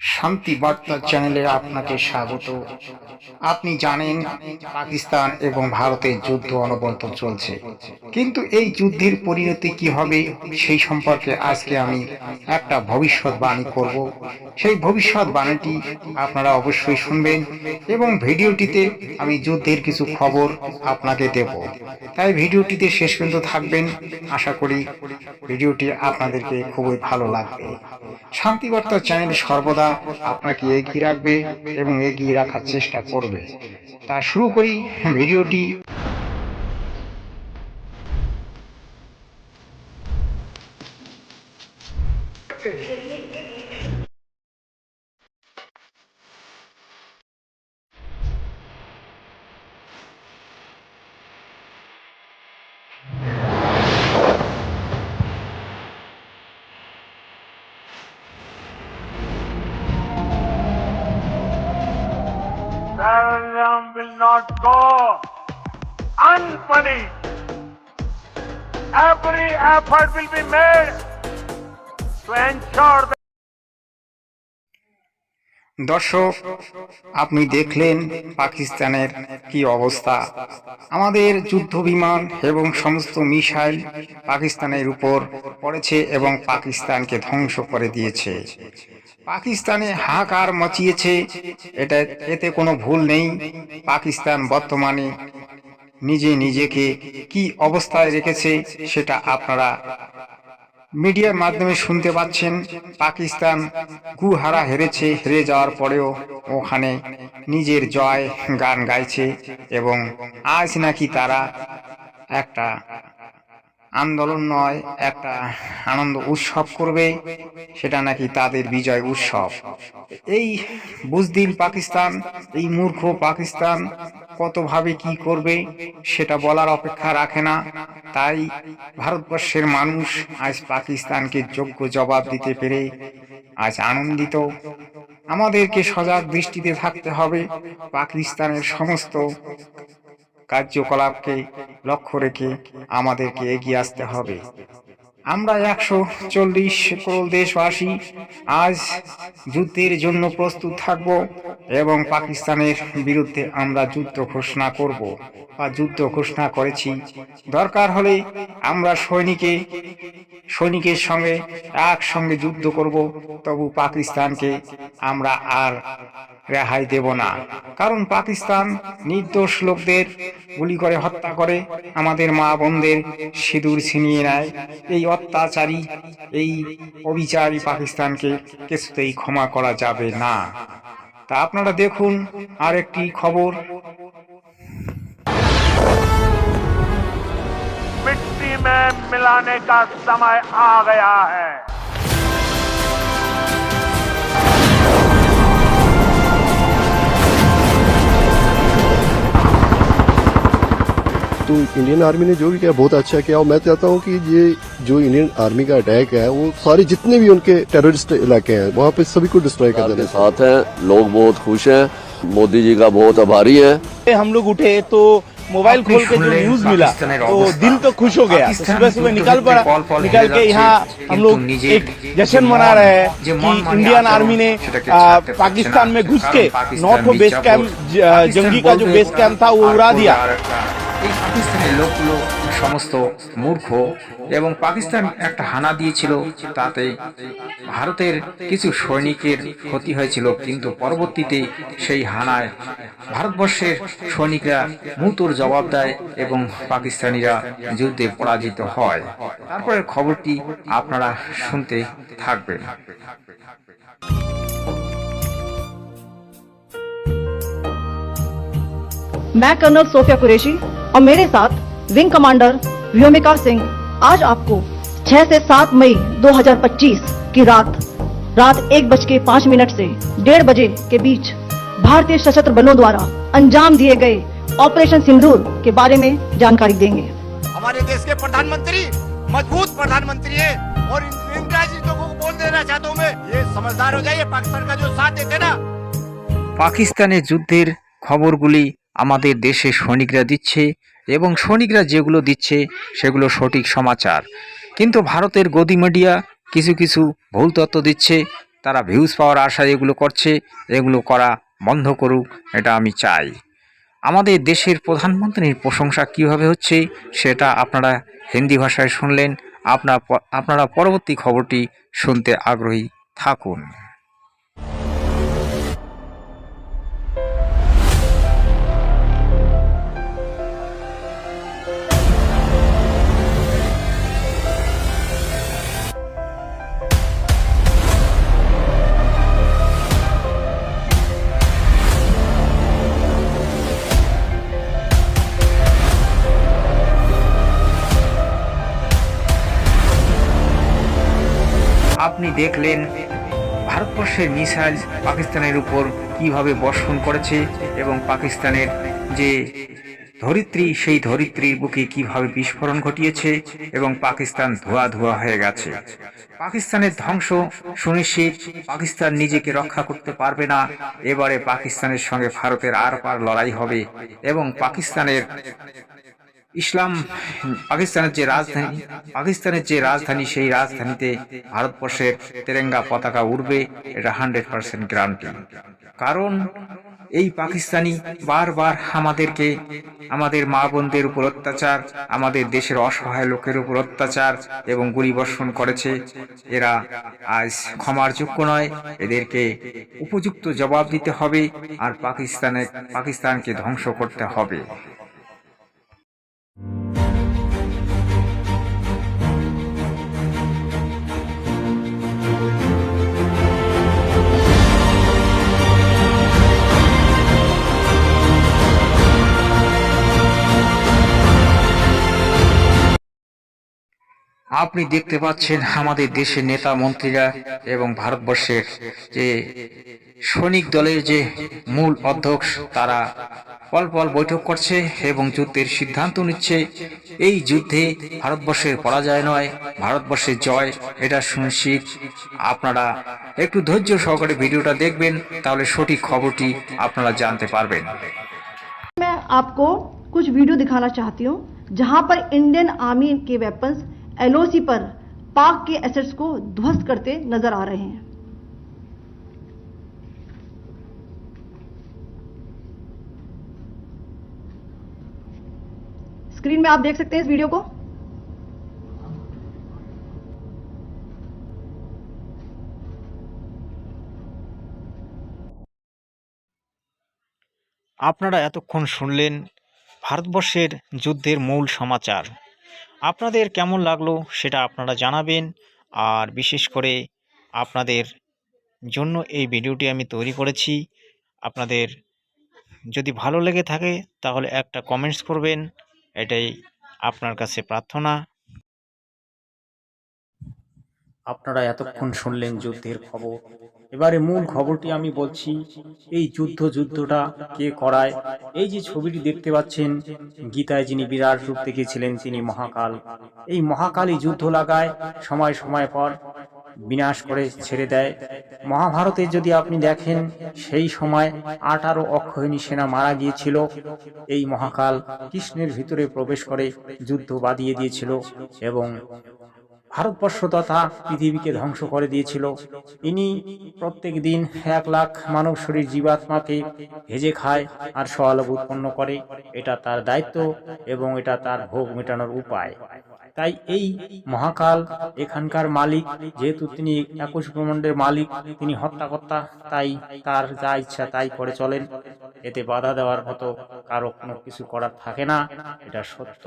শান্তি বার্তা চ্যানেলে আপনাকে স্বাগত। আপনি জানেন, পাকিস্তান এবং ভারতের যুদ্ধ অনবরত চলছে। কিন্তু এই যুদ্ধের পরিণতি কি হবে, সেই সম্পর্কে আজকে আমি একটা ভবিষ্যৎবাণী করব। সেই ভবিষ্যৎবাণীটি আপনারা অবশ্যই শুনবেন এবং ভিডিওটিতে আমি যুদ্ধের কিছু খবর আপনাকে দেব। তাই ভিডিওটিতে শেষ পর্যন্ত থাকবেন। আশা করি ভিডিওটি আপনাদেরকে খুবই ভালো লাগবে। শান্তিবার্তা চ্যানেল সর্বদা আপনাকে এগিয়ে রাখবে এবং এগিয়ে রাখার চেষ্টা করবে। তা শুরু করি ভিডিওটি। Not go unpunished. Every effort will be made to ensure that দর্শক, আপনি দেখলেন পাকিস্তানের কি অবস্থা। আমাদের যুদ্ধ বিমান এবং সমস্ত মিসাইল পাকিস্তানের উপর পড়েছে এবং পাকিস্তানকে ধ্বংস করে দিয়েছে। পাকিস্তানে হাহাকার মচিয়েছে, এটা এতে কোনো ভুল নেই। পাকিস্তান বর্তমানে নিজে নিজেকে কি অবস্থায় রেখেছে, সেটা আপনারা মিডিয়ার মাধ্যমে শুনতে পাচ্ছেন, পাকিস্তান গুহারা হেরেছে, হেরে যাওয়ার পরেও ওখানে নিজের জয় গান গাইছে এবং আজ নাকি তারা একটা আন্দোলন নয়, একটা আনন্দ উৎসব করবে, সেটা নাকি তাদের বিজয় উৎসব। এই বুজদিল পাকিস্তান, এই মূর্খ পাকিস্তান কতভাবে কি করবে, সেটা বলার অপেক্ষা রাখে না। তাই ভারতবর্ষের মানুষ আজ পাকিস্তানকে যোগ্য জবাব দিতে পেরে আজ আনন্দিত। আমাদেরকে সজাগ দৃষ্টিতে থাকতে হবে, পাকিস্তানের সমস্ত কার্যকলাপকে লক্ষ্য রেখে আমাদেরকে এগিয়ে আসতে হবে। আমরা একশো চল্লিশ দেশবাসী, আজ যুদ্ধের জন্য প্রস্তুত থাকব এবং পাকিস্তানের বিরুদ্ধে আমরা যুদ্ধ ঘোষণা করব। বা যুদ্ধ ঘোষণা করেছি। দরকার হলে আমরা সৈনিকে, সৈনিকের সঙ্গে একসঙ্গে যুদ্ধ করব, তবু পাকিস্তানকে আমরা আর রেহাই দেব না। কারণ পাকিস্তান নির্দোষ লোকদের গুলি করে, হত্যা করে, আমাদের মা বোনদের সিঁদুর ছিনিয়ে নেয়। এই অত্যাচারী এই অবিচারী পাকিস্তানকে কিছুতেই ক্ষমা করা যাবে না তা আপনারা দেখুন আরেকটি খবর मिट्टी में मिलाने का समय आ गया है तो इंडियन आर्मी ने जो भी किया बहुत अच्छा किया। और मैं चाहता हूँ कि ये जो इंडियन आर्मी का अटैक है वो सारे जितने भी उनके टेररिस्ट इलाके हैं वहाँ पे सभी को डिस्ट्रॉय कर देने साथ हैं लोग बहुत खुश हैं। मोदी जी का बहुत आभारी है। हम लोग उठे तो मोबाइल खोल के जो न्यूज़ मिला तो दिल तो खुश हो गया। सुबह सुबह निकल पड़ा निकल के यहाँ हम लोग एक जश्न मना रहे हैं कि इंडियन आर्मी ने पाकिस्तान में घुस के नॉर्थ बेस कैंप जंगी का जो बेस कैंप था वो उड़ा दिया। এই পাকিস্তানের লোকগুলো সমস্ত মূর্খ এবং পাকিস্তান একটা হানা দিয়েছিল তাতে ভারতের কিছু সৈনিকের ক্ষতি হয়েছিল কিন্তু পরবর্তীতে সেই হানায় ভারতবর্ষের সৈনিকরা মুতোর জবাব দেয় এবং পাকিস্তানিরা যুদ্ধে পরাজিত হয় তারপরের খবরটি আপনারা শুনতে থাকবেন मैं कर्नल सोफिया कुरैशी और मेरे साथ विंग कमांडर व्योमिका सिंह आज आपको 6 से 7 मई 2025 की रात रात एक बज के पाँच मिनट से डेढ़ बजे के बीच भारतीय सशस्त्र बलों द्वारा अंजाम दिए गए ऑपरेशन सिंदूर के बारे में जानकारी देंगे हमारे देश के प्रधानमंत्री मजबूत प्रधानमंत्री है और इन- इंदिरा जी लोगों को बोल देना चाहता हूँ मैं ये समझदार हो जाइए पाकिस्तान का जो साथ देते ना পাকিস্তানের যুদ্ধের খবরগুলি আমাদের দেশে সৈনিকরা দিচ্ছে এবং সৈনিকরা যেগুলো দিচ্ছে সেগুলো সঠিক সমাচার। কিন্তু ভারতের গদি মিডিয়া কিছু কিছু ভুল তথ্য দিচ্ছে, তারা ভিউজ পাওয়ার আশায় এগুলো করছে, এগুলো করা বন্ধ করুক, এটা আমি চাই। আমাদের দেশের প্রধানমন্ত্রীর প্রশংসা কীভাবে হচ্ছে, সেটা আপনারা হিন্দি ভাষায় শুনলেন, আপনার আপনারা পরবর্তী খবরটি শুনতে আগ্রহী থাকুন। আপনি দেখলেন ভারতবর্ষের মিসাইল পাকিস্তানের উপর কীভাবে বর্ষণ করেছে এবং পাকিস্তানের যে ধরিত্রী, সেই ধরিত্রীর বুকে কীভাবে বিস্ফোরণ ঘটিয়েছে এবং পাকিস্তান ধোয়া ধোয়া হয়ে গেছে। পাকিস্তানের ধ্বংস সুনিশ্চিত পাকিস্তান নিজেকে রক্ষা করতে পারবে না। এবারে পাকিস্তানের সঙ্গে ভারতের আর পার লড়াই হবে এবং পাকিস্তানের ইসলাম পাকিস্তানের যে রাজধানী, পাকিস্তানের যে রাজধানী, সেই রাজধানীতে ভারতবর্ষের তেরেঙ্গা পতাকা উড়বে, এটা হান্ড্রেড পার্সেন্ট গ্রান্টি কারণ এই পাকিস্তানি বারবার আমাদেরকে, আমাদের মা বোনদের উপর অত্যাচার, আমাদের দেশের অসহায় লোকের উপর অত্যাচার এবং গুলিবর্ষণ করেছে। এরা আজ ক্ষমার যোগ্য নয়, এদেরকে উপযুক্ত জবাব দিতে হবে আর পাকিস্তানে, পাকিস্তানকে ধ্বংস করতে হবে। আপনি দেখতে পাচ্ছেন আমাদের দেশের নেতা মন্ত্রীরা এবং ভারতবর্ষের যে সৈনিক দলের যে মূল অধ্যক্ষ তারা পল পল বৈঠক করছে এবং যুদ্ধের সিদ্ধান্ত নিচ্ছে এই যুদ্ধে ভারতবর্ষের পরাজয় নয় ভারতবর্ষের জয় এটা সুনিশ্চিত আপনারা একটু ধৈর্য সহকারে ভিডিওটা দেখবেন তাহলে সঠিক খবরটি আপনারা জানতে পারবেন मैं आपको कुछ वीडियो दिखाना चाहती हूँ जहां पर इंडियन आर्मी के वेपन्स एलओसी पर पाक के एसेट्स को ध्वस्त करते नजर आ रहे हैं स्क्रीन में आप देख सकते हैं इस वीडियो को আপনারা এতক্ষণ শুনলেন ভারতবর্ষের যুদ্ধের মূল সমাচার আপনাদের কেমন লাগল সেটা আপনারা জানাবেন। আর বিশেষ করে আপনাদের জন্য এই ভিডিওটি আমি তৈরি করেছি। আপনাদের যদি ভালো লেগে থাকে তাহলে একটা কমেন্টস করবেন। এটাই আপনার কাছে প্রার্থনা। আপনারা এতক্ষণ শুনলেন যুদ্ধের খবর। এবারে মূল খবরটি আমি বলছি, এই যুদ্ধ যুদ্ধটা কে করায়? এই যে ছবিটি দেখতে পাচ্ছেন, গীতায় যিনি বিরাট রূপ দেখিয়েছিলেন তিনি মহাকাল। এই মহাকালই যুদ্ধ লাগায় সময় সময় পর বিনাশ করে ছেড়ে দেয়। মহাভারতে যদি আপনি দেখেন, সেই সময় আঠারো অক্ষয়ণী সেনা মারা গিয়েছিল। এই মহাকাল কৃষ্ণের ভিতরে প্রবেশ করে যুদ্ধ বাদিয়ে দিয়েছিল এবং ভারতবর্ষ তথা পৃথিবীকে ধ্বংস করে দিয়েছিল। ইনি প্রত্যেক দিন এক লাখ মানব শরীর জীবাত্মাকে ভেজে খায় আর সওয়ালভ উৎপন্ন করে। এটা তার দায়িত্ব এবং এটা তার ভোগ মেটানোর উপায়। তাই এই মহাকাল এখানকার মালিক, যেহেতু তিনি একুশ ব্রহ্মাণ্ডের মালিক, তিনি হত্যাকর্তা, তাই তার যা ইচ্ছা তাই করে চলেন। এতে বাধা দেওয়ার মতো কারও কোনো কিছু করার থাকে না, এটা সত্য।